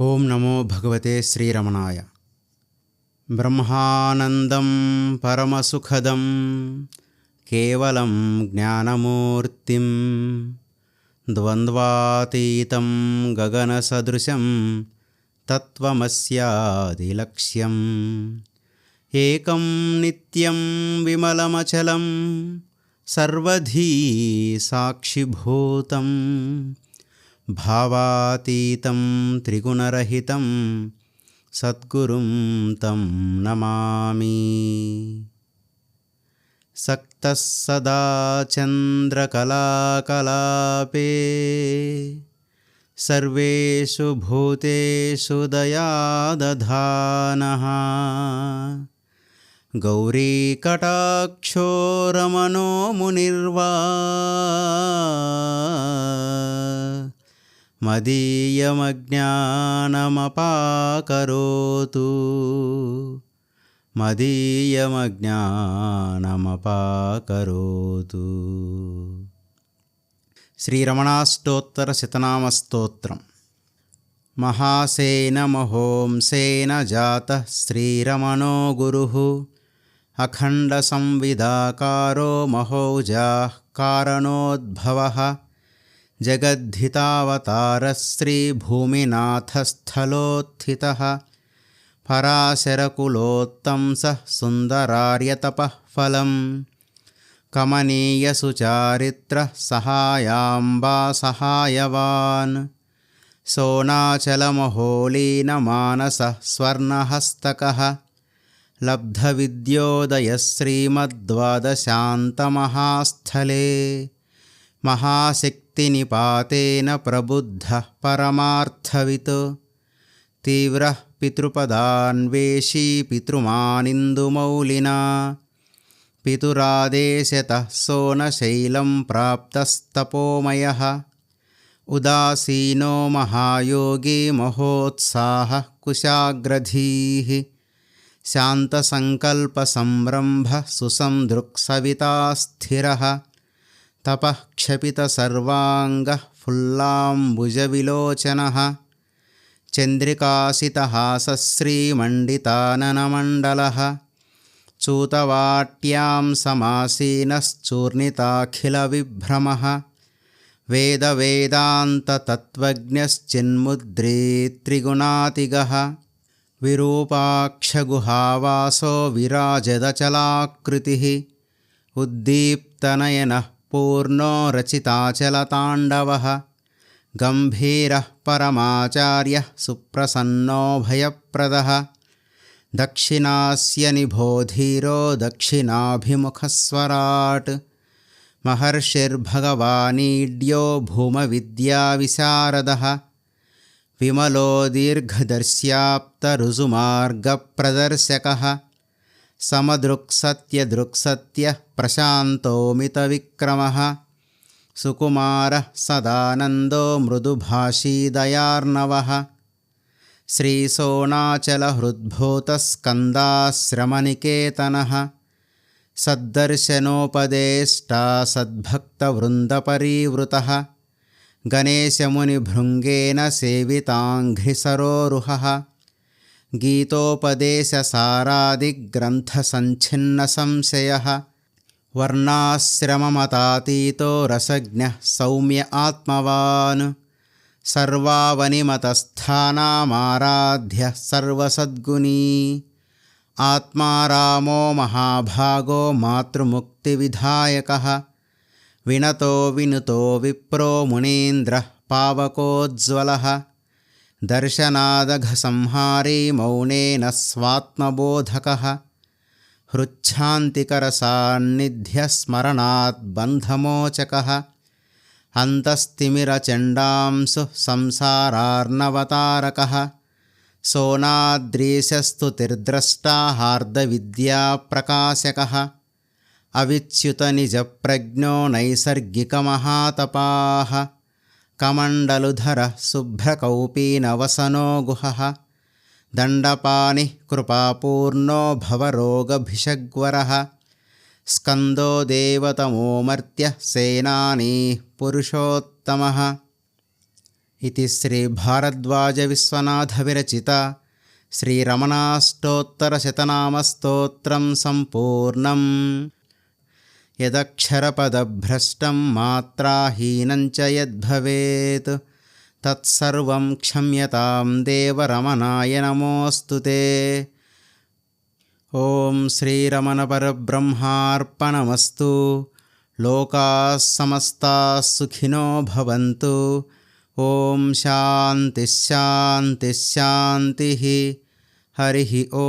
ॐ नमो भगवते श्रीरमणाय। ब्रह्मानन्दं परमसुखदं केवलं ज्ञानमूर्तिं द्वन्द्वातीतं गगनसदृशं तत्त्वमस्यादिलक्ष्यम् एकं नित्यं विमलमचलं सर्वधी साक्षिभूतम् भावातीतं त्रिगुणरहितं सद्गुरुं तं नमामि। सक्तः सदा चन्द्रकलाकलापे सर्वेषु भूतेषु दयादधानः। गौरीकटाक्षोरमनो मुनिर्वा मदीयमज्ञानमपाकरोतु। मदीयमज्ञानमपाकरोतु। श्रीरमणाष्टोत्तरशतनामस्तोत्रं महासेन महोंसेन जातः श्रीरमणो गुरुः। अखण्डसंविदाकारो महोजाः कारणोद्भवः। जगद्धितावतारश्रीभूमिनाथस्थलोत्थितः पराशरकुलोत्तं सः सुन्दरार्यतपः फलम्। कमनीयसुचारित्रः सहायाम्बासहायवान् सोनाचलमहोलीनमानसः स्वर्णहस्तकः। लब्धविद्योदयः श्रीमद्वादशान्तमहास्थले महाशक्ति महाशक्तिनिपातेन प्रबुद्धः परमार्थवित् तीव्रः पितृपदान्वेषी पितृमानिन्दुमौलिना पितुरादेशतः सोनशैलं प्राप्तस्तपोमयः उदासीनो महायोगी महोत्साहः कुशाग्रधीः शान्तसङ्कल्पसंरम्भः सुसंदृक्सविता स्थिरः तपः क्षपितसर्वाङ्गः फुल्लाम्बुजविलोचनः चन्द्रिकासितहासश्रीमण्डिताननमण्डलः चूतवाट्यां समासीनश्चूर्णिताखिलविभ्रमः वेदवेदान्ततत्त्वज्ञश्चिन्मुद्री त्रिगुणातिगः विरूपाक्षगुहावासो विराजदचलाकृतिः उद्दीप्तनयनः पूर्णो रचिताचलताण्डवः गम्भीरः परमाचार्यः सुप्रसन्नो भयप्रदः। दक्षिणास्य निबोधीरो दक्षिणाभिमुखस्वराट्। महर्षिर्भगवानीड्यो भूमविद्याविशारदः। विमलो दीर्घदर्श्याप्तरुजुमार्गप्रदर्शकः समदृक्सत्यदृक्सत्यः प्रशान्तोमितविक्रमः सुकुमारः सदानन्दो मृदुभाषीदयार्णवः श्रीसोणाचलहृद्भूतस्कन्दाश्रमनिकेतनः सद्दर्शनोपदेष्टा सद्भक्तवृन्दपरीवृतः गणेशमुनिभृङ्गेन सेविताङ्घ्रिसरोरुहः गीतोपदेशसारादिग्रन्थसञ्छिन्नसंशयः वर्णाश्रममतातीतो रसज्ञः सौम्य आत्मवान् सर्वावनिमतस्थानामाराध्यः सर्वसद्गुणी आत्मा रामो महाभागो मातृमुक्तिविधायकः विनतो विनुतो विप्रो मुनीन्द्रः पावकोज्ज्वलः दर्शनादघसंहारी मौनेन स्वात्मबोधकः हृच्छान्तिकरसान्निध्यस्मरणात् बन्धमोचकः अन्तस्तिमिरचण्डांसु संसारार्णवतारकः सोनाद्रीशस्तुतिर्द्रष्टा हार्दविद्याप्रकाशकः अविच्युतनिजप्रज्ञो नैसर्गिकमहातपाः कमण्डलुधरः शुभ्रकौपीनवसनो गुहः दण्डपानिः कृपापूर्णो भवरोगभिषग्वरः स्कन्दो देवतमोमर्त्यः सेनानी पुरुषोत्तमः इति श्रीभारद्वाजविश्वनाथविरचिता श्रीरमणाष्टोत्तरशतनामस्तोत्रं सम्पूर्णम् यदक्षरपदभ्रष्टं मात्राहीनं च यद्भवेत् तत्सर्वं क्षम्यतां देवरमणाय नमोऽस्तु ते ॐ श्रीरमणपरब्रह्मार्पणमस्तु लोकाः समस्ताः सुखिनो भवन्तु ॐ शान्तिश्शान्तिश्शान्तिः हरिः ओ